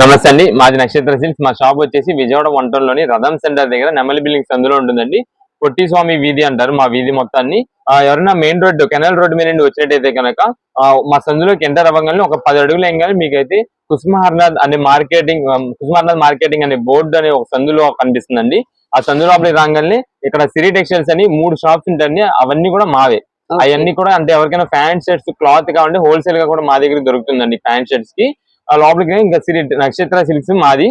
నమస్తే అండి. మాది నక్షత్ర సిల్క్స్. మా షాప్ వచ్చేసి విజయవాడ వంటంలోని రథం సెంటర్ దగ్గర నెమలి బిల్డింగ్స్ అందులో ఉంటుందండి. పొట్టి స్వామి వీధి అంటారు మా వీధి మొత్తాన్ని. ఎవరైనా మెయిన్ రోడ్డు కెనాల్ రోడ్డు మీద నుండి వచ్చినట్టయితే కనుక మా సందులోకి ఎంటర్ అవ్వగానే ఒక పది అడుగులు ఎంగానే మీకైతే కుసుమహర్నాథ్ అనే మార్కెటింగ్ కుసుమహర్నాథ్ మార్కెటింగ్ అనే బోర్డు అనే ఒక సందులో కనిపిస్తుందండి. ఆ సందు లోపలికి రాగానే ఇక్కడ సిరి టెక్స్టైల్స్ అని మూడు షాప్స్ ఉంటాయండి. అవన్నీ కూడా మావే. అవన్నీ కూడా అంటే ఎవరికైనా ప్యాంట్ షర్ట్స్ క్లాత్ కావాలంటే హోల్సేల్గా కూడా మా దగ్గర దొరుకుతుందండి ప్యాంట్ షర్ట్స్కి లోపలికి ఇంకా సిరి నక్షత్ర సిల్క్స్ మాది.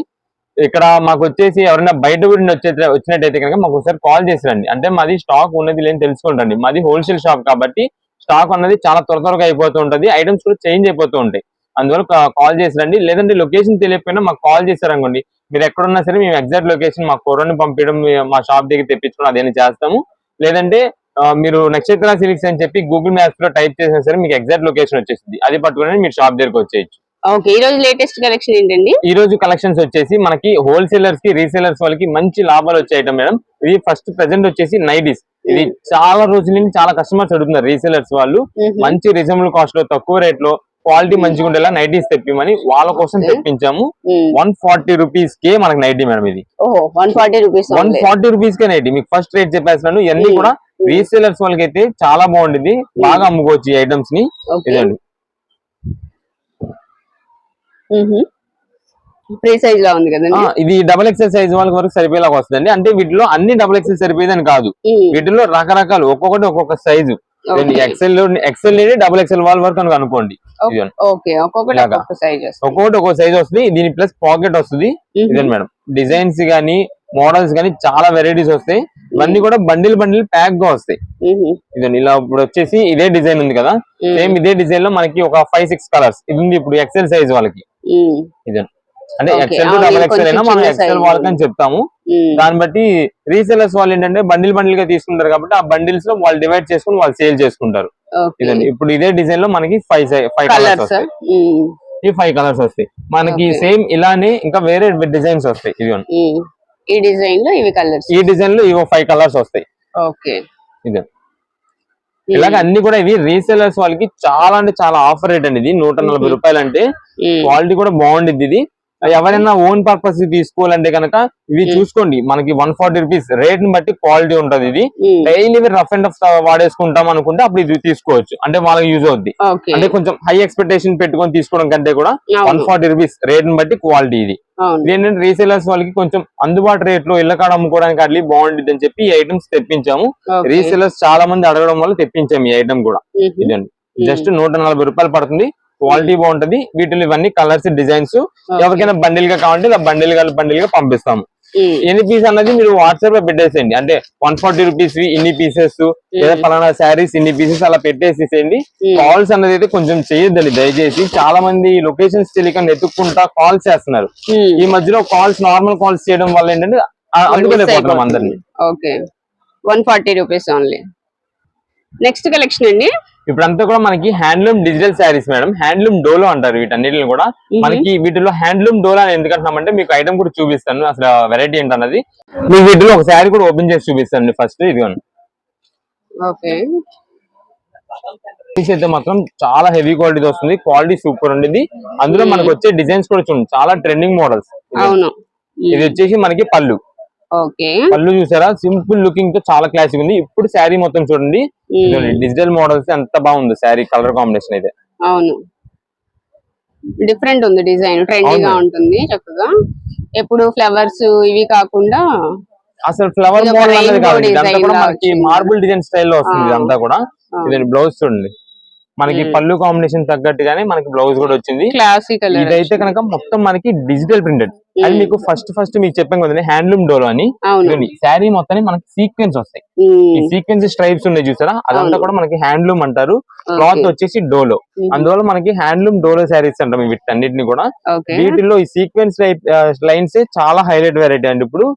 ఇక్కడ మాకు వచ్చేసి ఎవరైనా బయట గురించి వచ్చే వచ్చినట్టయితే కనుక మాకు ఒకసారి కాల్ చేసి రండి. అంటే మాది స్టాక్ ఉన్నది లేని తెలుసుకుంటండి. మాది హోల్సేల్ షాప్ కాబట్టి స్టాక్ అన్నది చాలా త్వర త్వరగా అయిపోతూ ఉంటుంది. ఐటమ్స్ కూడా చేంజ్ అయిపోతూ ఉంటాయి. అందువల్ల కాల్ చేసి రండి. లేదంటే లొకేషన్ తెలియకపోయినా మాకు కాల్ చేశారనుకోండి మీరు ఎక్కడున్నా సరే మేము ఎగ్జాక్ట్ లొకేషన్ మా కూరని పంపించడం మా షాప్ దగ్గర తెప్పించుకోవడం అదేనా చేస్తాము. లేదంటే మీరు నక్షత్ర సిలిక్స్ అని చెప్పి గూగుల్ మ్యాప్స్లో టైప్ చేసినా సరే మీకు ఎగ్జాక్ట్ లొకేషన్ వచ్చేసింది అది పట్టుకుని మీరు షాప్ దగ్గరకు వచ్చేయచ్చు. ఓకే ఈ రోజు లేటెస్ట్ కలెక్షన్ ఏంటండి? ఈ రోజు కలెక్షన్స్ వచ్చేసి మనకి హోల్సేలర్స్కి రీసేలర్స్ వాళ్ళకి మంచి లాభాలు వచ్చే ఐటమ్ మేడం. ఇది ఫస్ట్ ప్రెసెంట్ వచ్చేసి నైటీస్. ఇది చాలా రోజుల నుంచి చాలా కస్టమర్స్ అడుగుతున్నారు రీసేలర్స్ వాళ్ళు. మంచి రీజనబుల్ కాస్ట్లో తక్కువ రేట్లో క్వాలిటీ మంచిగా ఉండేలా నైటీస్ తెప్పిమని వాళ్ళ కోసం. తెప్పించాము. వన్ ఫార్టీ రూపీస్ కే మనకి నైటీ మేడం ఇది. One forty rupees one forty rupees కే నైటీ. మీకు ఫస్ట్ రేట్ చెప్పేస్తున్నాను. ఇవన్నీ. కూడా రీసేలర్స్ వాళ్ళకి అయితే చాలా బాగుంటుంది బాగా అమ్ముకోవచ్చు ఈ ఐటమ్స్ని. ఇదండి. ఫ్రీ సైజ్ లా ఉంది కదండి? ఆ, ఇది డబుల్ ఎక్సెల్ సైజ్ వాళ్ళకి వరకు సరిపోయేలాగా వస్తుందండి. అంటే వీటిలో అన్ని డబుల్ ఎక్సెల్ సరిపోయేదని కాదు. వీటిలో రకరకాలు ఒక్కొక్కటి ఒక్కొక్క size. XL XL double XL వాళ్ళ వరకు అనుకోండి. ఒక్కొక్కటి. ఒక్కొక్క సైజ్ ఒక్కొక్కటి ఒక్కొక్క సైజ్ వస్తుంది. దీని ప్లస్ పాకెట్ వస్తుంది. ఇదండి మేడం. డిజైన్స్ గానీ మోడల్స్ గానీ చాలా వెరైటీస్ వస్తాయి. ఇవన్నీ కూడా బండిల్ బండిల్ ప్యాక్గా వస్తాయి. ఇదండి ఇలా ఇప్పుడు వచ్చేసి ఇదే డిజైన్ ఉంది కదా. సేమ్ ఇదే డిజైన్లో మనకి ఒక ఫైవ్ సిక్స్ కలర్స్ ఇది ఉంది ఇప్పుడు ఎక్సెల్ సైజ్ వాళ్ళకి. అంటే. ఎక్సెల్ అవును, డబుల్ ఇది ఎక్సెల్ అయినా మనం ఎక్సెల్. వాళ్ళకి అని చెప్తాము. దాన్ని బట్టి రీసెలర్స్ వాళ్ళు ఏంటంటే బండిల్ బండిల్గా తీసుకుంటారు కాబట్టి ఆ బండిల్స్లో వాళ్ళు డివైడ్ చేసుకుని వాళ్ళు సేల్ చేసుకుంటారు. ఇదండి. ఇప్పుడు ఇదే డిజైన్లో మనకి ఫైవ్ ఫైవ్ కలర్స్ వస్తాయి. ఈ ఫైవ్ కలర్స్ వస్తాయి. మనకి. సేమ్ ఇలానే ఇంకా వేరే డిజైన్స్ వస్తాయి. ఇదిగోండి. ఈ డిజైన్లో ఇవి కలర్స్ ఈ డిజైన్లో ఇవో ఫైవ్ కలర్స్ వస్తాయి. ఓకే. ఇది. ఇలాగ అన్ని కూడా ఇవి రీసెలర్స్ వాళ్ళకి చాలా అంటే చాలా ఆఫర్ రేట్ అండి ఇది. నూట నలభై. రూపాయలు అంటే క్వాలిటీ కూడా బాగుండిద్ది ఇది. ఎవరైనా ఓన్ పర్పస్ తీసుకోవాలంటే కనుక ఇవి. చూసుకోండి. మనకి వన్ ఫార్టీ రూపీస్ రేట్ని బట్టి క్వాలిటీ ఉంటది ఇది. డైలీ రఫ్ అండ్ టఫ్ వాడేసుకుంటాం అనుకుంటే అప్పుడు ఇది తీసుకోవచ్చు. అంటే వాళ్ళకి యూజ్ అవుద్ది. అంటే కొంచెం హై ఎక్స్పెక్టేషన్ పెట్టుకొని తీసుకోవడం కంటే కూడా వన్ ఫార్టీ రూపీస్ రేట్ని బట్టి క్వాలిటీ ఇది. ఏంటంటే రీసేలర్స్ వాళ్ళకి కొంచెం అందుబాటు రేట్లో ఇళ్ళ కాడ అమ్ముకోవడానికి అట్లీ బాగుంటుంది అని చెప్పి ఈ ఐటమ్స్ తెప్పించాము. రీసేలర్స్ చాలా మంది అడగడం వల్ల తెప్పించాము ఈ ఐటమ్ కూడా. ఇదండి. జస్ట్ నూట నలభై రూపాయలు పడుతుంది. క్వాలిటీ బాగుంటది. వీటిలో ఇవన్నీ కలర్స్ డిజైన్స్. ఎవరికైనా బండిల్గా కావాలంటే ఇలా బండిల్గా బండిల్గా పంపిస్తాము. ఎన్ని పీస్ అన్నది మీరు వాట్సాప్లో పెట్టేసేయండి. అంటే వన్ ఫార్టీ రూపీస్ ఇన్ని పీసెస్ లేదా పలానా శారీస్ ఇన్ని పీసెస్ అలా పెట్టేసేసేయండి. కాల్స్ అన్నది అయితే కొంచెం చేయొద్దండి దయచేసి. చాలా మంది లొకేషన్స్ తెలియక ఎత్తుక్కుంటా కాల్స్ చేస్తున్నారు. ఈ మధ్యలో కాల్స్ నార్మల్ కాల్స్ చేయడం వల్ల ఏంటంటే అందుకోలేకపోతున్నాం అందరినీ. Okay. One forty rupees only next collection అండి. ఇప్పుడంతా కూడా మనకి handloom digital saris madam handloom Dolo అంటారు వీటన్నిటిని కూడా. మనకి వీటిలో హ్యాండ్లూమ్ డోలో అని ఎందుకంటున్నామంటే మీకు ఐటమ్ కూడా చూపిస్తాను. అసలు వెరైటీ ఏంటన్నది. మీకు వీటిలో ఒక శారీ కూడా ఓపెన్ చేసి చూపిస్తాను ఫస్ట్ ఇదిగోండి. అయితే మాత్రం చాలా హెవీ క్వాలిటీ వస్తుంది. క్వాలిటీ సూపర్ ఉండేది అందులో మనకు వచ్చే డిజైన్స్ కూడా చూడండి. చాలా ట్రెండింగ్ మోడల్స్ అవును. ఇది వచ్చేసి మనకి పళ్ళు. ఓకే. పళ్ళు చూసారా? సింపుల్ లుకింగ్తో చాలా క్లాసిక్ ఉంది. ఇప్పుడు శారీ మొత్తం చూడండి. డిజిటల్ మోడల్స్ ఎంత బాగుంది శారీ కలర్ కాంబినేషన్ అయితే. అవును. డిఫరెంట్ ఉంది డిజైన్ ట్రెండీగా. ఉంటుంది చక్కగా. ఎప్పుడు ఫ్లవర్స్ ఇవి కాకుండా అసలు ఫ్లవర్ మోడల్ అనేది కాదు. మార్బుల్ డిజైన్ స్టైల్లో వస్తుంది. ఇదంతా కూడా. బ్లౌజ్ చూడండి. మనకి మ్మ్. పళ్ళు కాంబినేషన్ తగ్గట్టుగానే మనకి బ్లౌజ్ కూడా వచ్చింది. క్లాసికల్ ఇదైతే కనుక మొత్తం మనకి డిజిటల్ ప్రింటెడ్ అది మ్మ్. మీకు ఫస్ట్ ఫస్ట్ మీకు చెప్పాం కదండి హ్యాండ్లూమ్ డోలో అని. శారీ మొత్తాన్ని మనకి సీక్వెన్స్ వస్తాయి. ఉమ్, ఈ సీక్వెన్స్ స్ట్రైప్స్ ఉన్నాయి చూసారా? అదంతా. కూడా మనకి హ్యాండ్లూమ్ అంటారు. క్లాత్ వచ్చేసి డోలో అందువల్ల మనకి హ్యాండ్లూమ్ డోలో శారీస్ అంటాం వీటన్నిటిని కూడా. వీటిల్లో ఈ సీక్వెన్స్ లైన్స్ చాలా హైలైట్ వెరైటీ అండి ఇప్పుడు.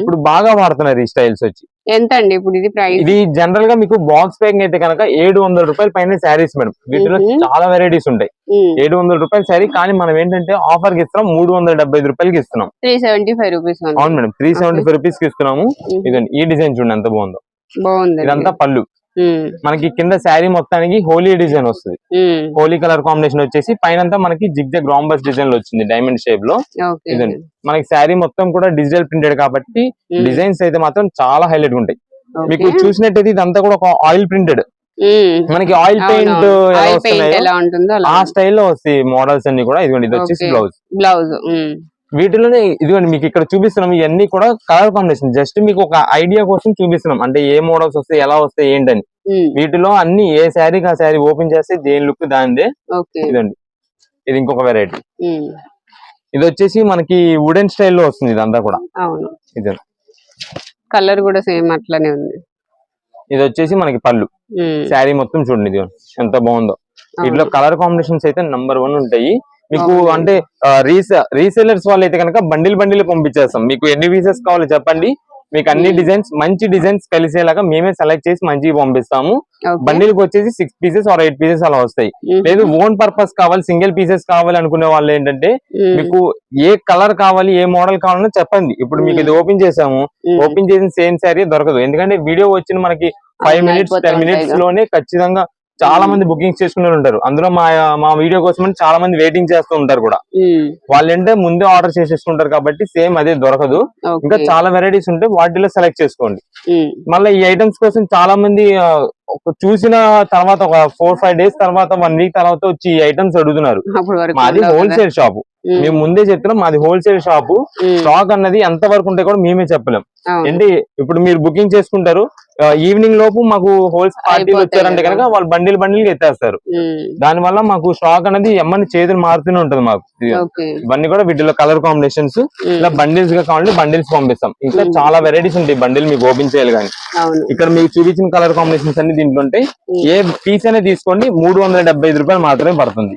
ఇప్పుడు బాగా వాడుతున్నారు ఈ స్టైల్స్ వచ్చి. ఎంత అండి ఇప్పుడు ఇది ప్రైస్ ఇది జనరల్గా మీకు బాక్స్ ప్యాకింగ్ అయితే కనుక ఏడు వందల రూపాయల పైన శారీస్ మేడం వీటిలో. చాలా వెరైటీస్ ఉంటాయి. ఏడు వందల రూపాయల శారీ కానీ మనం ఏంటంటే ఆఫర్కి ఇస్తున్నాం మూడు వందల డెబ్బై ఐదు రూపాయలకి ఇస్తున్నాం. త్రీ సెవెంటీ ఫైవ్ రూపీస్ అవును మేడం త్రీ సెవెంటీ ఫైవ్ రూపీస్కి ఇస్తున్నాము. ఇదండి ఈ డిజైన్ చూడండి ఎంత బాగుందో. బాగుంది ఇదంతా పళ్ళు. మనకి కింద శారీ మొత్తానికి హోలీ డిజైన్ వస్తుంది. హోలీ కలర్ కాంబినేషన్ వచ్చేసి పైన మనకి జిగ్ జగ్ రాంబస్ డిజైన్లో వచ్చింది డైమండ్ షేప్లో. ఇదండి మనకి శారీ మొత్తం కూడా డిజిటల్ ప్రింటెడ్ కాబట్టి డిజైన్స్ అయితే మాత్రం చాలా హైలైట్ ఉంటాయి. మీకు చూసినట్టయితే ఇదంతా కూడా ఒక ఆయిల్ ప్రింటెడ్. మనకి ఆయిల్ పెయింట్. ఎలా ఉంటుందో అలా ఆ స్టైల్లో వస్తాయి మోడల్స్ అన్ని కూడా. ఇదిగోండి ఇది వచ్చేసి. బ్లౌజ్. బ్లౌజ్ వీటిలోనే ఇదిగోండి మీకు ఇక్కడ చూపిస్తున్నాం ఇవన్నీ కూడా కలర్ కాంబినేషన్ జస్ట్ మీకు ఒక ఐడియా కోసం చూపిస్తున్నాం. అంటే ఏ మోడల్స్ వస్తాయి ఎలా వస్తాయి ఏంటని. ఉమ్, వీటిలో అన్ని ఏ శారీకి ఆ శారీ ఓపెన్ చేస్తే దేని లుక్ దానిదే. ఇదండి ఇది ఇంకొక వెరైటీ ఉమ్, ఇది వచ్చేసి మనకి వుడెన్ స్టైల్లో వస్తుంది ఇదంతా కూడా. ఇది. కలర్ కూడా సేమ్ అట్లనే ఉంది. ఇది వచ్చేసి మనకి పళ్ళు. శారీ మొత్తం చూడండి ఇది ఎంత బాగుందో. వీటిలో. కలర్ కాంబినేషన్స్ అయితే నంబర్ వన్ ఉంటాయి. మీకు. అంటే రీస రీసెలర్స్ వాళ్ళు అయితే కనుక బండిల్ బండిల్ పంపించేస్తాం. మీకు ఎన్ని పీసెస్ కావాలో చెప్పండి. మీకు అన్ని. డిజైన్స్ మంచి డిజైన్స్ కలిసేలాగా మేమే సెలెక్ట్ చేసి మంచిగా పంపిస్తాము. ఓకే. బండిల్కి వచ్చేసి six pieces or eight pieces అలా వస్తాయి. లేదు ఓన్ పర్పస్ కావాలి సింగిల్ పీసెస్ కావాలి అనుకునే వాళ్ళు ఏంటంటే మీకు ఏ కలర్ కావాలి ఏ మోడల్ కావాలన్నా చెప్పండి. ఇప్పుడు మీకు ఇది ఓపెన్ చేసాము ఓపెన్ చేసిన సేమ్ శారీ దొరకదు. ఎందుకంటే వీడియో వచ్చిన మనకి ఫైవ్ మినిట్స్ టెన్ మినిట్స్. లోనే ఖచ్చితంగా చాలా. మంది బుకింగ్స్ చేసుకునే ఉంటారు. అందులో మా మా వీడియో కోసం చాలా మంది వెయిటింగ్ చేస్తూ ఉంటారు కూడా. వాళ్ళు ఏంటంటే ముందే ఆర్డర్ చేసేసుకుంటారు కాబట్టి సేమ్ అదే దొరకదు. ఇంకా చాలా వెరైటీస్ ఉంటాయి వాటిలో సెలెక్ట్ చేసుకోండి. మళ్ళీ ఈ ఐటమ్స్ కోసం చాలా మంది చూసిన తర్వాత ఒక ఫోర్ ఫైవ్ డేస్ తర్వాత వన్ వీక్ తర్వాత వచ్చి ఈ ఐటమ్స్ అడుగుతున్నారు. మాది. హోల్సేల్ షాప్ మేము ముందే చెప్తున్నాం మాది హోల్సేల్ షాపు స్టాక్ అన్నది ఎంత వరకు ఉంటే కూడా మేమే చెప్పలేం. ఏంటి ఇప్పుడు మీరు బుకింగ్ చేసుకుంటారు ఈవినింగ్ లోపు మాకు హోల్స్ పార్టీలు వచ్చారంటే. కనుక వాళ్ళు బండిల్ బండిల్ ఎత్తేస్తారు. దాని వల్ల మాకు స్టాక్ అనేది ఎమ్మని చేతులు మారుతూనే ఉంటుంది మాకు. ఇవన్నీ కూడా వీటిలో కలర్ కాంబినేషన్స్ ఇలా బండిల్స్గా కావాలంటే బండిల్స్ పంపిస్తాం. ఇంకా. చాలా వెరైటీస్ ఉంటాయి బండిల్ మీకు ఓపెన్ చేయాలి కానీ. ఇక్కడ మీకు చూపించిన కలర్ కాంబినేషన్స్ అన్ని దీంట్లో ఉంటాయి. ఏ పీస్ అనేది తీసుకోండి మూడు వందల డెబ్బై ఐదు రూపాయలు మాత్రమే పడుతుంది.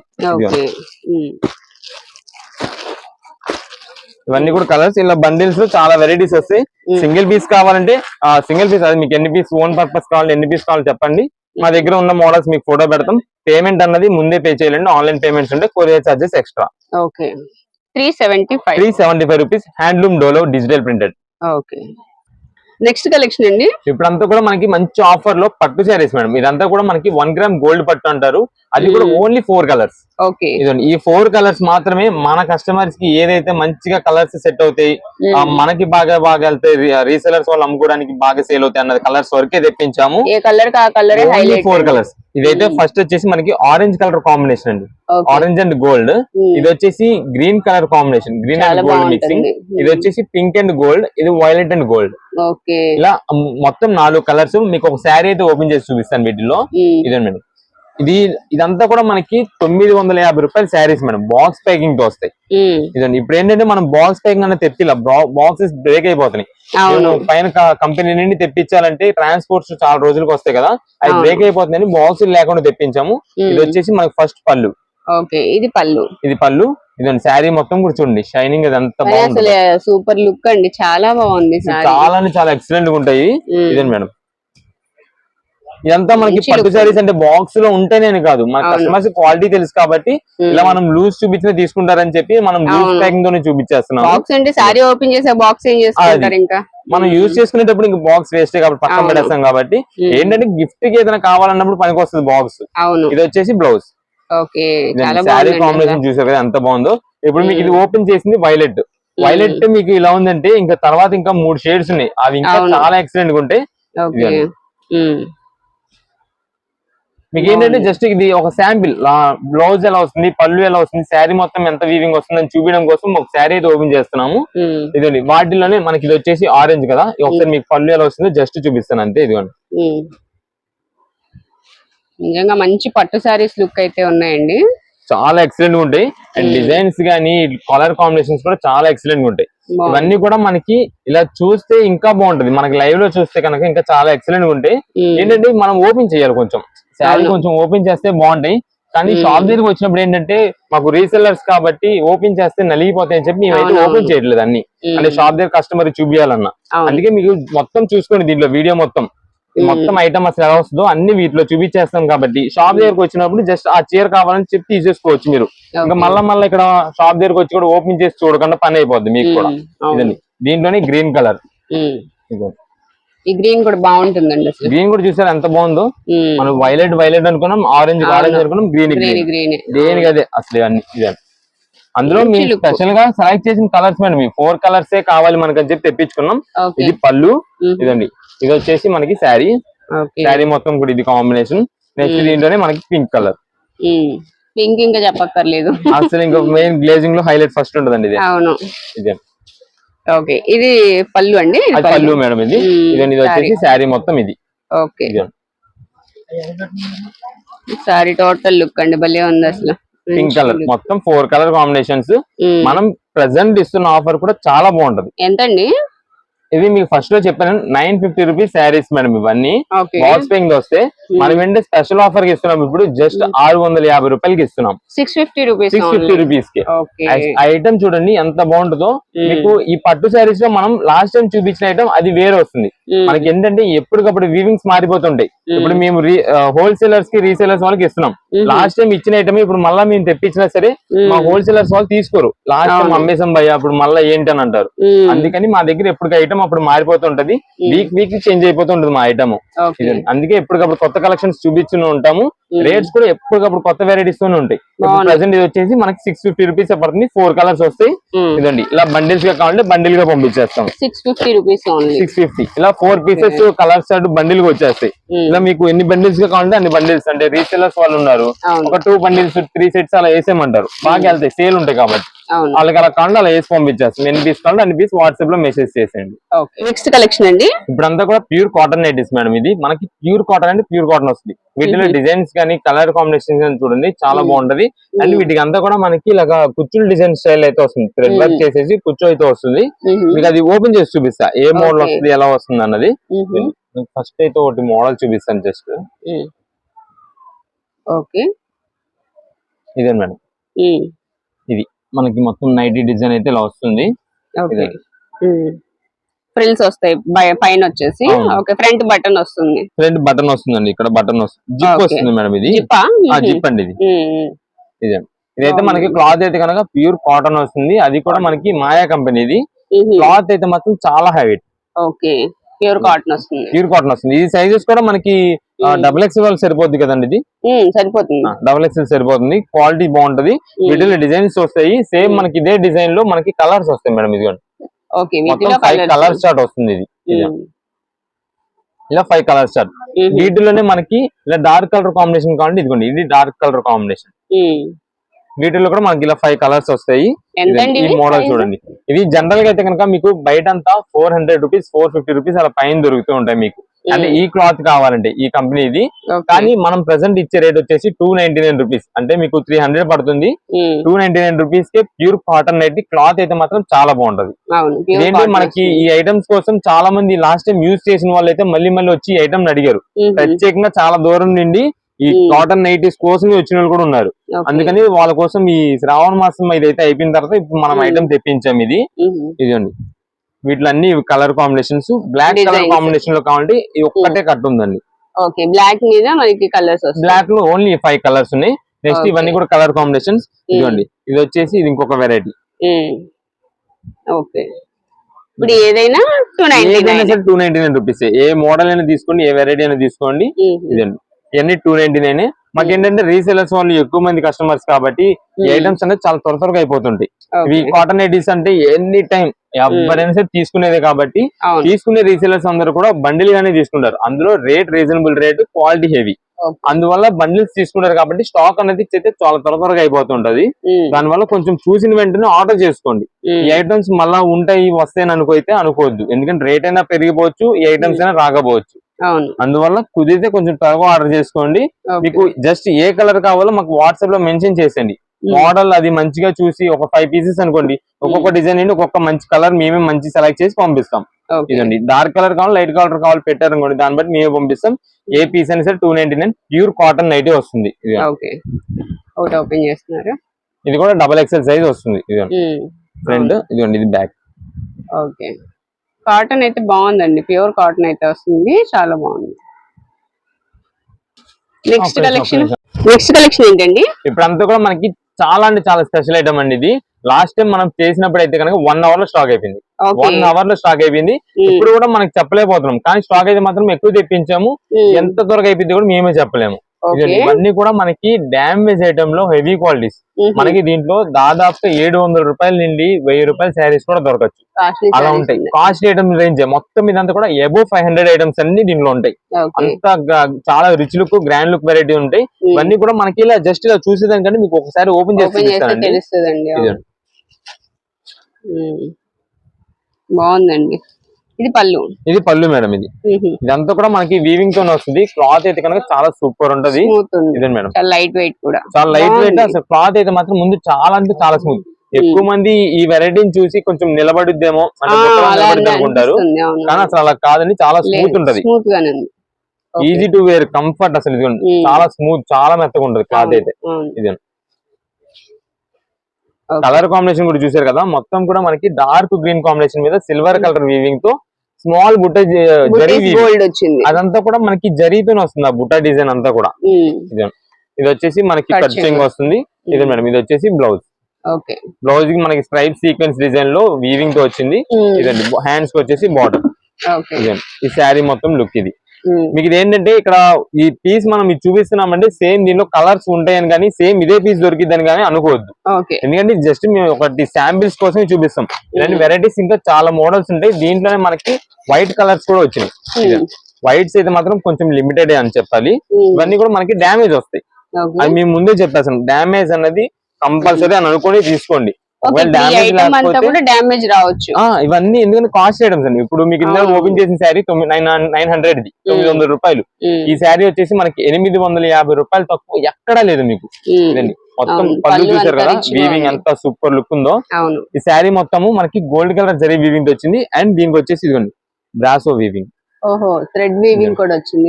ఇవన్నీ కూడా కలర్స్. ఇలా బండిల్స్లో చాలా వెరైటీస్ వస్తాయి. సింగిల్ పీస్ కావాలంటే ఆ సింగిల్ పీస్ అది మీకు ఎన్ని పీస్ ఓన్ పర్పస్ కావాలి ఎన్ని పీస్ కావాలి చెప్పండి. మా దగ్గర ఉన్న మోడల్స్ మీకు ఫోటో పెడతాం. పేమెంట్ అన్నది ముందే పే చేయాలండి. ఆన్లైన్ పేమెంట్స్ ఉంటే courier charges extra okay. Three seventy five three seventy five rupees handloom Dolo digital printed okay. Next collection అండి? ఇప్పుడంతా కూడా మనకి మంచి ఆఫర్లో పట్టు శారీస్ మేడం ఇదంతా కూడా మనకి వన్ గ్రామ్ గోల్డ్ పట్టు అంటారు. అది కూడా Hmm. Only four colours okay ఇదండి ఈ ఫోర్ కలర్స్ మాత్రమే మన కస్టమర్స్కి ఏదైతే మంచిగా కలర్స్ సెట్ అవుతాయి ఉమ్, మనకి బాగా బాగా వెళ్తాయి రీసెలర్స్ వాళ్ళు అమ్ముకోవడానికి బాగా సేల్ అవుతాయి అన్నది కలర్స్ వరకే తెప్పించాము. ఏ కలర్ ఆ కలరే హైలైట్ ఫోర్ కలర్స్ ఇదైతే Hmm. ఫస్ట్ వచ్చేసి మనకి ఆరెంజ్ కలర్ కాంబినేషన్ అండి. ఆరెంజ్ అండ్ గోల్డ్ ఇది వచ్చేసి green colour combination green and gold mixing ఇది వచ్చేసి పింక్ అండ్ గోల్డ్ ఇది వైలెట్ అండ్ గోల్డ్ ఇలా మొత్తం నాలుగు కలర్స్ మీకు ఒక శారీ అయితే ఓపెన్ చేసి చూపిస్తాను వీటిలో ఉమ్, ఇదండి ఇది ఇదంతా కూడా మనకి తొమ్మిది వందల యాభై రూపాయల శారీస్ మేడం. బాక్స్ ప్యాకింగ్తో వస్తాయి. ఇదండి ఇప్పుడు ఏంటంటే మనం బాక్స్ ప్యాకింగ్ అనేది తెప్పిలా బాక్సెస్ బ్రేక్ అయిపోతున్నాయి. పైన కంపెనీ నుండి తెప్పించాలంటే ట్రాన్స్పోర్ట్స్ చాలా రోజులకు వస్తాయి కదా. అవును. బ్రేక్ అయిపోతుందని బాక్స్ లేకుండా తెప్పించాము. ఇది వచ్చేసి మనకి ఫస్ట్ పళ్ళు. ఓకే ఇది పళ్ళు. ఇది పళ్ళు. ఇదండి శారీ మొత్తం కూడా చూడండి. షైనింగ్ అది సూపర్ లుక్ అండి. చాలా బాగుంది చాలా చాలా ఎక్సలెంట్గా ఉంటాయి. ఇదండి మేడం. ఇదంతా మనకి పట్టు. శారీస్ అంటే బాక్స్లో ఉంటేనే కాదు. మన. కస్టమర్స్ క్వాలిటీ తెలుసు కాబట్టి ఇలా మనం లూజ్ చూపించిన తీసుకుంటారని చెప్పి మనం లూజ్. ప్యాకింగ్ తోనే చూపించేస్తున్నాం బాక్స్ అంటే సారీ ఓపెన్ చేసే బాక్స్ ఏం చేసుకుంటారు ఇంకా? మనం యూజ్ చేసుకునేటప్పుడు ఇంకా బాక్స్ వేస్ట్ కాబట్టి పక్కన. పెట్టేస్తాం కాబట్టి ఏంటంటే గిఫ్ట్కి ఏదైనా కావాలన్నప్పుడు పనికి వస్తుంది బాక్స్ ఇది వచ్చేసి బ్లౌజ్ శారీ కాంబినేషన్ చూసారు కదా ఎంత బాగుందో. ఇప్పుడు మీకు ఇది. ఓపెన్ చేసింది వైలెట్ వైలెట్ మీకు ఇలా ఉందంటే ఇంకా తర్వాత ఇంకా మూడు షేడ్స్ ఉన్నాయి. అవి ఇంకా. చాలా ఎక్సలెంట్గా ఉంటాయి. మీకు ఏంటంటే. జస్ట్ ఇది ఒక శాంపిల్ బ్లౌజ్ ఎలా వస్తుంది పళ్ళు ఎలా వస్తుంది శారీ మొత్తం ఎంత వీవింగ్ వస్తుంది అని చూపించడం కోసం ఒక శారీ అయితే ఓపెన్ చేస్తున్నాము ఇదండి వాటిలోనే మనకి ఇది వచ్చేసి ఆరెంజ్ కదా ఒకసారి మీకు పళ్ళు ఎలా వస్తుందో జస్ట్ చూపిస్తాను అంతే ఇదిగోండి. నిజంగా మంచి పట్టు సారీస్ లుక్ అయితే ఉన్నాయండి చాలా ఎక్సలెంట్గా ఉంటాయి అండ్. డిజైన్స్ గానీ కలర్ కాంబినేషన్స్ కూడా చాలా ఎక్సలెంట్గా ఉంటాయి. ఇవన్నీ కూడా మనకి ఇలా చూస్తే ఇంకా బాగుంటది మనకి లైవ్లో చూస్తే కనుక ఇంకా చాలా ఎక్సలెంట్గా ఉంటాయి ఏంటంటే మనం ఓపెన్ చేయాలి కొంచెం శారీ. కొంచెం ఓపెన్ చేస్తే బాగుంటాయి కానీ. షాప్ దగ్గరికి వచ్చినప్పుడు ఏంటంటే మాకు రీసెల్లర్స్ కాబట్టి ఓపెన్ చేస్తే నలిగిపోతాయి అని చెప్పి మేమైతే. ఓపెన్ చేయట్లేదు అన్ని అంటే షాప్ దగ్గర కస్టమర్ చూపించాలన్న అవును. అందుకే మీకు మొత్తం చూసుకోండి దీంట్లో వీడియో మొత్తం. మొత్తం ఐటమ్ అసలు ఎలా వస్తుందో అన్ని వీటిలో చూపించేస్తాం కాబట్టి షాప్ దగ్గరకు వచ్చినప్పుడు జస్ట్ ఆ చీర కావాలని చెప్పి తీసేసుకోవచ్చు మీరు. ఇంకా. మళ్ళా మళ్ళీ ఇక్కడ షాప్ దగ్గరకు వచ్చి కూడా ఓపెన్ చేసి చూడకుండా పని అయిపోద్ది మీకు కూడా. దీంట్లోనే గ్రీన్ కలర్ ఈ గ్రీన్ కూడా బాగుంటుందండి అసలు. గ్రీన్ కూడా చూసారు ఎంత బాగుందో. మనం వైలెట్ వైలెట్ అనుకున్నాం ఆరెంజ్ ఆరెంజ్ అనుకున్నాం గ్రీన్ గ్రీన్ దేనికి అదే? అసలు అన్ని ఇదే అందులో మీరు. స్పెషల్గా సెలెక్ట్ చేసిన కలర్స్ మేడం. మీ ఫోర్ కలర్స్ ఏ కావాలి మనకి అని చెప్పి తెప్పించుకున్నాం. ఇది పళ్ళు. ఇదండి. ఇది వచ్చేసి మనకి శారీ. శారీ మొత్తం కూడా ఇది కాంబినేషన్. నెక్స్ట్. దీంట్లోనే మనకి పింక్ కలర్. పింక్ ఇంకా చెప్పక్కర్లేదు. అసలు ఇంకా మెయిన్ గ్లేజింగ్లో హైలైట్ ఫస్ట్ ఉంటుందండి ఇది. అవును. ఇదే. ఓకే. ఇది పళ్ళు అండి? పళ్ళు. మేడం ఇది. ఇదండి ఇది వచ్చేసి శారీ. మొత్తం ఇది. ఓకే. సారీ టోటల్ లుక్ అండి. భలే ఉంది అసలు. Pink colour. మొత్తం ఫోర్ కలర్ కాంబినేషన్స్. మనం ప్రెసెంట్ ఇస్తున్న ఆఫర్ కూడా చాలా బాగుంటది. ఎంతండి? ఇది మీకు ఫస్ట్లో చెప్పాను nine fifty rupees saris madam ఇవన్నీ. బాక్స్ పేయింగ్ వస్తే మనం ఏంటంటే స్పెషల్ ఆఫర్కి ఇస్తున్నాం. ఇప్పుడు జస్ట్ ఆరు వందల యాభై రూపాయలకి ఇస్తున్నాం. Six fifty rupees six fifty రూపీస్కి. ఐటమ్ చూడండి ఎంత బాగుంటుందో. మ్మ్. మీకు ఈ పట్టు శారీస్లో మనం లాస్ట్ టైం చూపించిన ఐటమ్ అది వేరే వస్తుంది. మ్మ్. మనకి ఏంటంటే ఎప్పటికప్పుడు వీవింగ్స్ మారిపోతుంటాయి. ఇప్పుడు మేము హోల్సేలర్స్కి రీసేలర్స్ వాళ్ళకి ఇస్తున్నాం. లాస్ట్ టైం ఇచ్చిన ఐటమ్ ఇప్పుడు మళ్ళీ మేము తెప్పించినా సరే. మా హోల్సేలర్స్ వాళ్ళు తీసుకోరు. Last time. అమ్మేసాం భయ్య అప్పుడు మళ్ళీ ఏంటి అని అంటారు. అందుకని మా దగ్గర ఎప్పటికి ఐటమ్ అప్పుడు మారిపోతుంటది. వీక్ వీక్ చేంజ్ అయిపోతుంటది మా ఐటమ్ అందుకే ఎప్పటికప్పుడు కొత్త కలెక్షన్స్ చూపిస్తూనే ఉంటాము. రేట్స్ కూడా ఎప్పటికప్పుడు కొత్త వెరైటీస్ తోనే ఉంటాయి. ప్రెసెంట్ ఇది వచ్చేసి మనకి సిక్స్ ఫిఫ్టీ రూపీస్ పడుతుంది. ఫోర్ కలర్స్ వస్తాయి. మ్మ్. ఇదండి. ఇలా బండిల్స్గా కావాలంటే బండిల్గా పంపించేస్తాం. Six fifty rupees six fifty ఇలా ఫోర్ పీసెస్ కలర్స్ అటు బండిల్గా వచ్చేస్తాయి. మ్మ్. ఇలా మీకు ఎన్ని బండిల్స్గా కావాలంటే అన్ని బండిల్స్ అంటే రీసెలర్స్ వాళ్ళు ఉన్నారు. ఒక టూ బండిల్స్ త్రీ సెట్స్ అలా వేసేయమంటారు. బాగా వెళ్తాయి. సేల్ ఉంటాయి కాబట్టి. వాళ్ళకి అలా కావాలంటే అలా వేసి పంపించేస్తాం ఎన్ని పీస్ కావాలంటే అన్ని పీస్ వాట్సాప్లో మెసేజ్ చేసేయండి. నెక్స్ట్ కలెక్షన్ అండి? ఇప్పుడంతా కూడా ప్యూర్ కాటన్ నైటీస్ మేడం ఇది. మనకి ప్యూర్ కాటన్ అంటే ప్యూర్ కాటన్ వస్తుంది. వీటిలో. డిజైన్స్ కానీ కలర్ కాంబినేషన్ కానీ చూడండి చాలా. బాగుంటది. అండ్ వీటికి అంతా కూడా మనకి ఇలాగా కుచ్చులు డిజైన్ స్టైల్ అయితే వస్తుంది. Thread work. చేసేసి కుచ్చు అయితే వస్తుంది. మీకు అది ఓపెన్ చేసి చూపిస్తా. ఏ మోడల్. వస్తుంది ఎలా వస్తుంది అన్నది. ఫస్ట్ అయితే ఒకటి మోడల్ చూపిస్తాను జస్ట్. ఓకే. ఇదే మేడం. ఇది. మనకి మొత్తం నైటీ డిజైన్ అయితే ఇలా వస్తుంది. ఫ్రిల్స్ వస్తాయి పైన వచ్చేసి. ఓకే ఫ్రంట్ బటన్ వస్తుంది. ఫ్రంట్ బటన్ వస్తుందండి ఇక్కడ బటన్ వస్తుంది జిప్. వస్తుంది మేడం ఇది. జిప్ అండి ఇది. ఇదైతే. మనకి క్లాత్ అయితే కనుక ప్యూర్ కాటన్ వస్తుంది. అది కూడా మనకి మాయా కంపెనీ ఇది. క్లాత్ అయితే మాత్రం చాలా హెవీ. ఓకే. ప్యూర్ కాటన్ వస్తుంది. ప్యూర్ కాటన్ వస్తుంది. ఈ సైజెస్ కూడా మనకి. డబుల్ ఎక్స్ వాళ్ళు సరిపోద్ది కదండి ఇది. సరిపోతుంది డబుల్ ఎక్స్ సరిపోతుంది క్వాలిటీ బాగుంటది. వీటిలో డిజైన్స్ వస్తాయి సేమ్. మనకి ఇదే డిజైన్లో మనకి కలర్స్ వస్తాయి మేడం ఇది ఫైవ్ కలర్ స్టార్ట్ వస్తుంది ఇది. ఇలా ఫైవ్ కలర్ స్టార్ట్. వీటిలోనే మనకి ఇలా డార్క్ కలర్ కాంబినేషన్ కావాలంటే ఇదిగోండి ఇది డార్క్ కలర్ కాంబినేషన్. వీటిలో కూడా మనకి ఇలా ఫైవ్ కలర్స్ వస్తాయి ఈ? మోడల్? చూడండి ఇది జనరల్గా అయితే కనుక మీకు బయట అంతా four hundred rupees four fifty rupees అలా పైన దొరుకుతూ ఉంటాయి మీకు అంటే. ఈ క్లాత్ కావాలంటే ఈ కంపెనీ ఇది. కానీ మనం ప్రెసెంట్ ఇచ్చే రేట్ వచ్చేసి టూ నైన్టీ నైన్ రూపీస్ అంటే మీకు త్రీ హండ్రెడ్ పడుతుంది. టూ నైన్టీ నైన్ రూపీస్కి ప్యూర్ కాటన్ అయితే క్లాత్ అయితే మాత్రం చాలా బాగుంటది cotton మనకి. ఈ ఐటమ్స్ కోసం చాలా మంది లాస్ట్ టైం యూజ్ చేసిన వాళ్ళు అయితే మళ్ళీ మళ్ళీ వచ్చి ఐటమ్ అడిగారు. ప్రత్యేకంగా చాలా దూరం నుండి ఈ. కాటన్ నైటీస్ కోసం వచ్చిన వాళ్ళు కూడా ఉన్నారు. అందుకని వాళ్ళ కోసం ఈ శ్రావణ మాసం ఇదైతే అయిపోయిన తర్వాత ఇప్పుడు మనం. ఐటమ్ తెప్పించాం ఇది. ఇదండి వీటిలో అన్ని కలర్ కాంబినేషన్స్ బ్లాక్ కలర్. కాంబినేషన్లో కావాలంటే ఈ ఒక్కటే కట్ ఉందండి. ఓకే బ్లాక్ మీద మనకి కలర్స్ బ్లాక్లో ఓన్లీ ఫైవ్ కలర్స్ ఉన్నాయి. నెక్స్ట్. ఇవన్నీ కూడా కలర్ కాంబినేషన్స్ ఇదిగోండి. ఇది వచ్చేసి ఇది ఇంకొక వెరైటీ. ఓకే ఇప్పుడు ఏదైనా two ninety two ninety nine rupees ఏ. మోడల్ అయినా తీసుకోండి ఏ వెరైటీ అయినా తీసుకోండి. ఇదండి ఇవన్నీ టూ నైన్టీ నైన్ మాకు ఏంటంటే రీసేలర్స్ వాళ్ళు ఎక్కువ మంది కస్టమర్స్ కాబట్టి ఐటమ్స్ అనేది చాలా త్వర త్వరగా అయిపోతుంటాయి. ఇవి కాటన్ నైటీస్ అంటే ఎనీ టైం ఎవరైనా సరే తీసుకునేదే కాబట్టి తీసుకునే రీసేలర్స్ అందరూ కూడా బండిల్ గానే తీసుకుంటారు అందులో rate reasonable rate quality heavy. అందువల్ల బండిల్స్ తీసుకుంటారు కాబట్టి స్టాక్ అనేది అయితే చాలా త్వర త్వరగా అయిపోతుంటది. దానివల్ల కొంచెం చూసిన వెంటనే ఆర్డర్ చేసుకోండి. ఈ ఐటమ్స్ మళ్ళా ఉంటాయి వస్తాయని అనుకోయితే అనుకోవద్దు ఎందుకంటే రేట్ అయినా పెరిగిపోవచ్చు ఈ ఐటమ్స్ అయినా రాకపోవచ్చు అందువల్ల కుదిరితే కొంచెం త్వరగా ఆర్డర్ చేసుకోండి. మీకు జస్ట్ ఏ కలర్ కావాలో మాకు వాట్సాప్లో మెన్షన్ చేసేయండి. మోడల్ అది మంచిగా చూసి ఒక ఫైవ్ పీసెస్ అనుకోండి ఒక్కొక్క డిజైన్ అండి ఒక్కొక్క మంచి కలర్ మేమే మంచి సెలెక్ట్ చేసి పంపిస్తాం. ఇదండి. డార్క్ కలర్ కావాలి లైట్ కలర్ కావాలి పెట్టారు అనుకోండి దాన్ని బట్టి మేమే పంపిస్తాం. ఏ పీస్ అయినా సరే two ninety nine pure cotton nighty వస్తుంది. ఇది ఓకే ఒకటి ఓపెన్ చేస్తున్నారు. ఇది కూడా డబల్ ఎక్సెల్ సైజ్ వస్తుంది. ఫ్రంట్ ఇదిగోండి ఇది బ్యాక్ ఓకే కాటన్ అయితే బాగుందండి. ప్యూర్ కాటన్ అయితే వస్తుంది. చాలా బాగుంది. Next collection. నెక్స్ట్ కలెక్షన్ ఏంటండి? ఇప్పుడంతా కూడా మనకి చాలా అంటే చాలా స్పెషల్ ఐటమ్ అండి ఇది. లాస్ట్ టైం మనం చేసినప్పుడు అయితే కనుక వన్ అవర్లో స్టాక్ అయిపోయింది. వన్ అవర్లో స్టాక్ అయిపోయింది. ఇప్పుడు కూడా మనకి చెప్పలేకపోతున్నాం. కానీ స్టాక్ అయితే మాత్రం ఎక్కువ తెప్పించాము. ఎంత త్వరగా అయిపోయింది కూడా మేమే చెప్పలేము. ఇవన్నీ కూడా మనకి డామేజ్ ఐటమ్లో హెవీ క్వాలిటీస్ మనకి దీంట్లో దాదాపు ఏడు వందల రూపాయల నుండి వెయ్యి రూపాయల శారీస్ కూడా దొరకచ్చు. అలా ఉంటాయి. కాస్ట్ ఐటమ్ రేంజ్ మొత్తం ఇదంతా కూడా ఎబో ఫైవ్ హండ్రెడ్ ఐటమ్స్ అన్ని దీంట్లో ఉంటాయి. అంత చాలా rich look grand look variety ఉంటాయి. ఇవన్నీ కూడా మనకి ఇలా జస్ట్ ఇలా చూసేదానికంటే మీకు ఒకసారి ఓపెన్ చేసి. బాగుందండి. ఇది పళ్ళు. ఇది పళ్ళు మేడం ఇది. ఇదంతా కూడా మనకి వీవింగ్ తోనే వస్తుంది. క్లాత్ అయితే కనుక చాలా సూపర్ ఉంటది. ఇదే మేడం? లైట్ వెయిట్ కూడా. చాలా లైట్ వెయిట్. అసలు క్లాత్ అయితే మాత్రం ముందు చాలా అంటే చాలా స్మూత్ ఎక్కువ మంది ఈ వెరైటీని చూసి కొంచెం నిలబడుద్దేమో అనుకుంటారు. కానీ అసలు అలా కాదని చాలా స్మూత్ ఉంటది. ఈజీ టు వేర్ కంఫర్ట్ అసలు ఇది. చాలా స్మూత్ చాలా మెత్తగా ఉంటది క్లాత్ అయితే. ఇది. కలర్ కాంబినేషన్ కూడా చూసారు కదా మొత్తం కూడా మనకి డార్క్ గ్రీన్ కాంబినేషన్ మీద సిల్వర్ కలర్ వీవింగ్తో స్మాల్ బుట్ట జరీ. గోల్డ్ వచ్చింది. అదంతా కూడా మనకి జరీతోనే వస్తుంది ఆ బుట్ట డిజైన్ అంతా కూడా. ఉమ్. ఇది వచ్చేసి మనకి Cut కట్ చెంగ్ చెంగు. వస్తుంది. ఇది మేడం ఇది వచ్చేసి బ్లౌజ్ బ్లౌజ్కి మనకి స్ట్రైప్ సీక్వెన్స్ డిజైన్లో వీవింగ్తో వచ్చింది. ఉమ్. ఇదండి హ్యాండ్స్కి వచ్చేసి బార్డర్ ఈ శారీ మొత్తం లుక్ ఇది. మీకు ఇది ఏంటంటే ఇక్కడ ఈ పీస్ మనం ఇది చూపిస్తున్నామంటే సేమ్ దీనిలో కలర్స్ ఉంటాయని కానీ సేమ్ ఇదే పీస్ దొరికిద్దని కానీ అనుకోవద్దు. ఎందుకంటే జస్ట్ మేము ఒకటి శాంపిల్స్ కోసం చూపిస్తాం. ఇలాంటి వెరైటీస్ ఇంకా చాలా మోడల్స్ ఉంటాయి. దీంట్లోనే మనకి వైట్ కలర్స్ కూడా వచ్చినాయి. వైట్స్ అయితే మాత్రం కొంచెం లిమిటెడ్ అని చెప్పాలి. ఇవన్నీ కూడా మనకి డ్యామేజ్ వస్తాయి. అది మేము ముందే చెప్పేసాం డ్యామేజ్ అన్నది కంపల్సరీ అని అనుకొని తీసుకోండి. అంతా డ్యామేజ్ రావచ్చు. ఇవన్నీ ఎందుకంటే కాస్ట్ ఐటమ్స్ అండి. ఇప్పుడు మీకు ఇందులో. ఓపెన్ చేసిన శారీ నైన్ హండ్రెడ్ ది తొమ్మిది వందల రూపాయలు. ఈ శారీ వచ్చేసి మనకి ఎనిమిది వందల యాభై రూపాయలు తక్కువ ఎక్కడా లేదు మీకు. ఇదండి. మొత్తం పళ్ళు చూసారు అంతా కదా? వీవింగ్. ఎంత సూపర్ లుక్ ఉందో. ఈ శారీ మొత్తము మనకి గోల్డ్ కలర్ జరీ వీవింగ్ వచ్చింది. అండ్ దీనికి వచ్చేసి ఇదిగోండి బ్రాసో వీవింగ్ ఓహో థ్రెడ్ వీవింగ్ కూడా వచ్చింది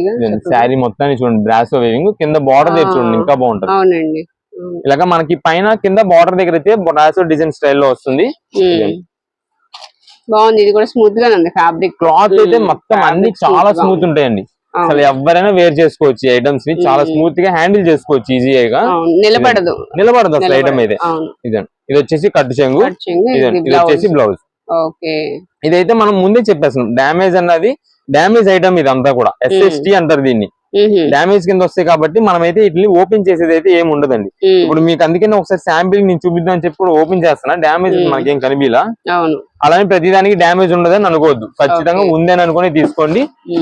శారీ మొత్తాన్ని చూడండి బ్రాసో వీవింగ్ కింద బార్డర్. చూడండి ఇంకా బాగుంటది. అవునండి. ఇలాగా మనకి పైన కింద బార్డర్ దగ్గర అయితే బ్రాసో డిజైన్ స్టైల్లో వస్తుంది. బాగుంది. ఇది కూడా స్మూత్ గానే ఉంది ఫ్యాబ్రిక్ క్లాత్ అయితే మొత్తం అన్ని చాలా గా స్మూత్ ఉంటాయండి. అసలు ఎవరైనా వేర్ చేసుకోవచ్చు ఐటమ్స్ని. చాలా. స్మూత్గా హ్యాండిల్ చేసుకోవచ్చు ఈజీగా నిలబడదు. నిలబడదు అసలు ఐటమ్. అయితే. ఇదండి ఇది వచ్చేసి కట్టు చెంగు. ఇది ఇది వచ్చేసి బ్లౌజ్ ఓకే. ఇదైతే మనం ముందే చెప్పేస్తున్నాం. డ్యామేజ్ అన్నది డ్యామేజ్ ఐటమ్ ఇదంతా కూడా. ఎస్ఎస్టీ అంటారు దీన్ని. ఉహుం. డ్యామేజ్ కింద వస్తాయి కాబట్టి మనమైతే ఇట్లా ఓపెన్ చేసేది అయితే ఏమి ఉండదండి. ఇప్పుడు మీకు అందుకనే ఒకసారి శాంపిల్ నేను చూపిద్దాం అని చెప్పి కూడా ఓపెన్ చేస్తున్నా డ్యామేజ్ ఉమ్. మనకేం కనిపిలా అలానే ప్రతిదానికి డ్యామేజ్ ఉండదని అనుకోవద్దు ఖచ్చితంగా Okay. ఉంది అని అనుకుని తీసుకోండి.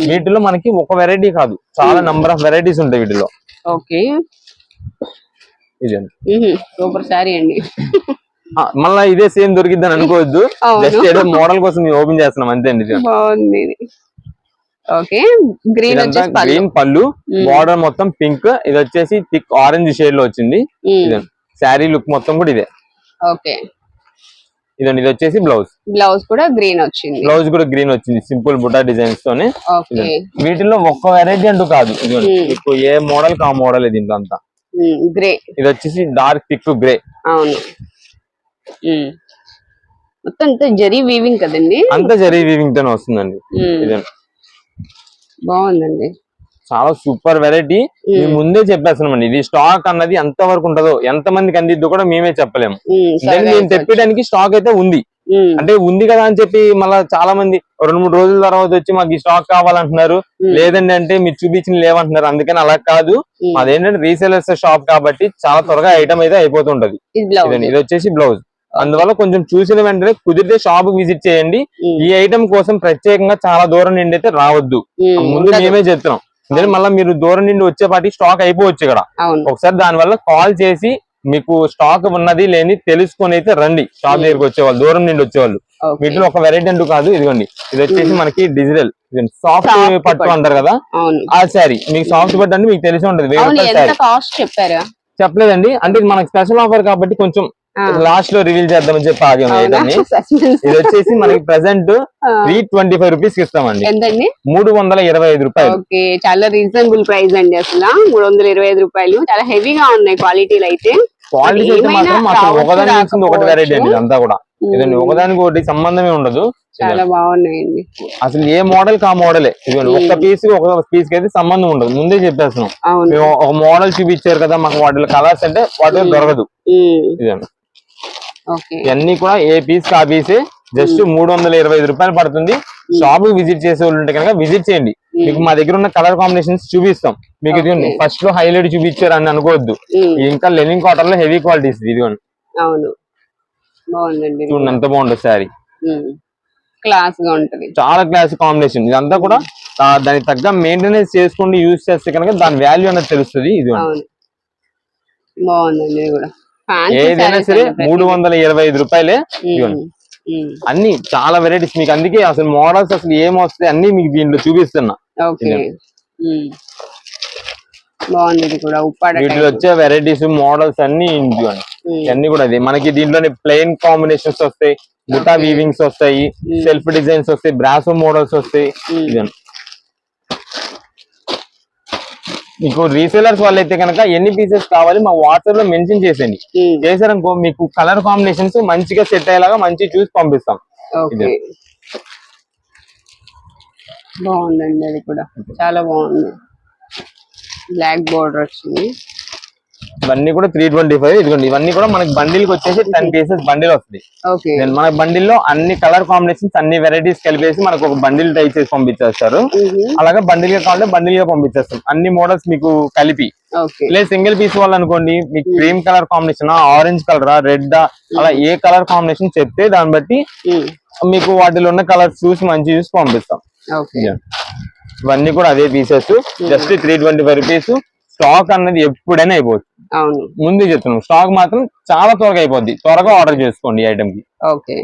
వీటిలో మనకి ఒక వెరైటీ కాదు చాలా. నంబర్ ఆఫ్ వెరైటీస్ ఉంటాయి వీటిలో ఓకే సూపర్ శారీ అండి మళ్ళీ ఇదే సేమ్ దొరికిద్దని అనుకోవద్దు. జస్ట్ ఏదో మోడల్ కోసం ఓపెన్ చేస్తున్నాం అంతే అండి. బాగుంది ఓకే. గ్రీన్ గ్రీన్ పళ్ళు. బార్డర్ మొత్తం పింక్ ఇది వచ్చేసి థిక్ ఆరెంజ్ షేడ్లో వచ్చింది. శారీ లుక్ మొత్తం కూడా ఇదే. ఓకే. ఇదండి ఇది వచ్చేసి బ్లౌజ్ బ్లౌజ్ కూడా గ్రీన్ వచ్చింది. బ్లౌజ్ కూడా గ్రీన్ వచ్చింది సింపుల్ బుటా డిజైన్స్ తోనే. వీటిలో ఒక్క వెరైటీ అంటూ కాదు. మీకు ఏ మోడల్ కా మోడల్ దీంట్లో అంతా. గ్రే ఇది వచ్చేసి డార్క్ థిక్ గ్రే అవును. మొత్తం అంతా జరీ వీవింగ్ కదండి? అంతా జరీ వీవింగ్ తోనే వస్తుందండి. ఇదండి బాగుందండి. చాలా సూపర్ వెరైటీ. మేము. ముందే చెప్పేస్తున్నామండి. ఇది స్టాక్ అన్నది ఎంత వరకు ఉంటుందో ఎంత మందికి అందిద్దో కూడా మేమే చెప్పలేము. మేము అయిపోవచ్చు. తెప్పడానికి స్టాక్ అయితే ఉంది. అంటే ఉంది కదా అని చెప్పి మళ్ళీ చాలా మంది రెండు మూడు రోజుల తర్వాత వచ్చి మాకు ఈ స్టాక్ కావాలంటున్నారు. లేదండి అంటే మీరు చూపించిన లేవంటున్నారు. అందుకని అలా కాదు. అదేంటంటే రీసేలర్స్ షాప్ కాబట్టి చాలా త్వరగా ఐటమ్ అయితే అయిపోతుంటది ఇది వచ్చేసి బ్లౌజ్. అందువల్ల కొంచెం చూసిన వెంటనే కుదిరితే షాప్ విజిట్ చేయండి. ఈ ఐటమ్ కోసం ప్రత్యేకంగా చాలా దూరం నుండి అయితే రావద్దు. ముందు. మేమే చెప్తున్నాం ఎందుకంటే మళ్ళీ మీరు దూరం నుండి వచ్చేపాటి స్టాక్ అయిపోవచ్చు ఇక్కడ. ఒకసారి దాని వల్ల కాల్ చేసి మీకు స్టాక్ ఉన్నది లేని తెలుసుకొని అయితే రండి. షాప్. దగ్గరికి వచ్చేవాళ్ళు దూరం నుండి వచ్చేవాళ్ళు. వీటిలో ఒక వెరైటీ అంటూ కాదు ఇదిగోండి. ఇది వచ్చేసి. మనకి డిజిటల్ సాఫ్ట్ పట్టు. అంటారు కదా? ఆ శారీ మీకు సాఫ్ట్ పట్టు అంటే మీకు తెలిసి ఉంటది. చెప్పలేదండి. అంటే ఇది మనకి స్పెషల్ ఆఫర్ కాబట్టి కొంచెం లాస్ట్లో రివీల్ చేద్దామని చెప్పి ఆగాము అవునా? ఐటమ్ని Suspense. ఇది వచ్చేసి మనకి present three twenty five rupees ఇస్తామండి. ఎంతండి? మూడు వందల ఇరవై ఐదు రూపాయలు. ఓకే చాలా రీజనబుల్ ప్రైస్ అండి అసలు మూడు వందల ఇరవై ఐదు రూపాయలు. చాలా హెవీగా ఉన్నాయి క్వాలిటీలు అయితే. క్వాలిటీ అయితే మాత్రం అసలు ఒకదాని ఒకటి వెరైటీ అండి. ఇదంతా కూడా. ఇదండి ఒకదానికి ఒకటి సంబంధమే ఉండదు. చాలా బాగున్నాయండి. అసలు ఏ మోడల్ కా మోడలే ఇదిగోండి ఒక్క పీస్ ఒక పీస్కి అయితే సంబంధం ఉండదు. ముందే చెప్పేస్తున్నాం. ఒక మోడల్ చూపించారు కదా మాకు వాటిలో కలర్స్ అంటే వాటిలో దొరకదు. ఇదండి. ఇవన్నీ కూడా ఏ పీస్ కా పీసే జస్ట్ మూడు వందల ఇరవై ఐదు రూపాయలు పడుతుంది. షాప్ విజిట్ చేసే వాళ్ళు ఉంటే కనుక విజిట్ చేయండి. మీకు మా దగ్గర ఉన్న కలర్ కాంబినేషన్స్ చూపిస్తాం. మీకు ఇదిగోండి. ఫస్ట్లో హైలైట్ చూపించారు అని అనుకోవద్దు ఇంకా లెనిన్ కాటన్లో హెవీ క్వాలిటీస్ ఇదిగోండి. అవును. బాగుందండి ఇది చూడండి. ఎంత బాగుంటుంది ఉమ్, క్లాస్గా ఉంటది. చాలా క్లాస్ కాంబినేషన్ ఇదంతా కూడా ఆ, దానికి తగ్గ మెయింటెనెన్స్ చేసుకుంటూ యూజ్ చేస్తే కనుక దాని వాల్యూ అనేది తెలుస్తుంది. ఇది బాగుందండి ఇది కూడా. ఏదైనా సరే మూడు వందల ఇరవై ఐదు రూపాయలే అన్ని చాలా వెరైటీస్ మీకు అందుకే అసలు మోడల్స్ అసలు ఏం వస్తాయి అన్ని మీకు దీంట్లో చూపిస్తున్నా. బాగుంది కూడా ఉప్పాడ వీటిలో. వచ్చే వెరైటీస్ మోడల్స్ అన్ని ఇవన్నీ కూడా అది. మనకి దీంట్లోనే ప్లెయిన్ కాంబినేషన్స్ వస్తాయి బుటా. వీవింగ్స్ వస్తాయి. సెల్ఫ్ డిజైన్స్ వస్తాయి బ్రాసో మోడల్స్ వస్తాయి Mm. ఇదండి మీకు రీసేలర్స్ వాళ్ళైతే కనుక ఎన్ని పీసెస్ కావాలి మా వాట్సాప్లో మెన్షన్ చేసేయండి. ఉమ్, చేశారనుకో మీకు కలర్ కాంబినేషన్స్ మంచిగా సెట్ అయ్యేలాగా మంచి చూసి పంపిస్తాం. బాగుందండి అది కూడా. చాలా బాగుంది. బ్లాక్ బోర్డర్ వచ్చింది. ఇవన్నీ కూడా త్రీ ట్వంటీ ఫైవ్ ఇదిగోండి ఇవన్నీ కూడా మనకి బండిల్కి వచ్చేసి టెన్ పీసెస్ బండిల్ వస్తుంది మన బండిల్లో అన్ని కలర్ కాంబినేషన్స్ అన్ని వెరైటీస్ కలిపేసి మనకు ఒక బండిల్ టై చేసి పంపించేస్తారు. అలాగే బండిల్గా కావాలంటే బండిల్గా పంపించేస్తాం. అన్ని మోడల్స్ మీకు కలిపి. లేదు సింగిల్ పీస్ వాళ్ళు అనుకోండి మీకు క్రీమ్ కలర్ కాంబినేషన్ ఆరెంజ్ కలరా రెడ్ అలా ఏ కలర్ కాంబినేషన్ చెప్తే దాన్ని బట్టి. మీకు వాటిలో ఉన్న కలర్స్ చూసి మంచి చూసి పంపిస్తాం. ఇవన్నీ కూడా అదే pieces just three twenty five rupees stock అన్నది ఎప్పుడైనా అయిపోతుంది అవును. ముందు చెప్తున్నాం. స్టాక్ మాత్రం చాలా త్వరగా అయిపోద్ది. త్వరగా ఆర్డర్ చేసుకోండి ఐటమ్కి ఓకే.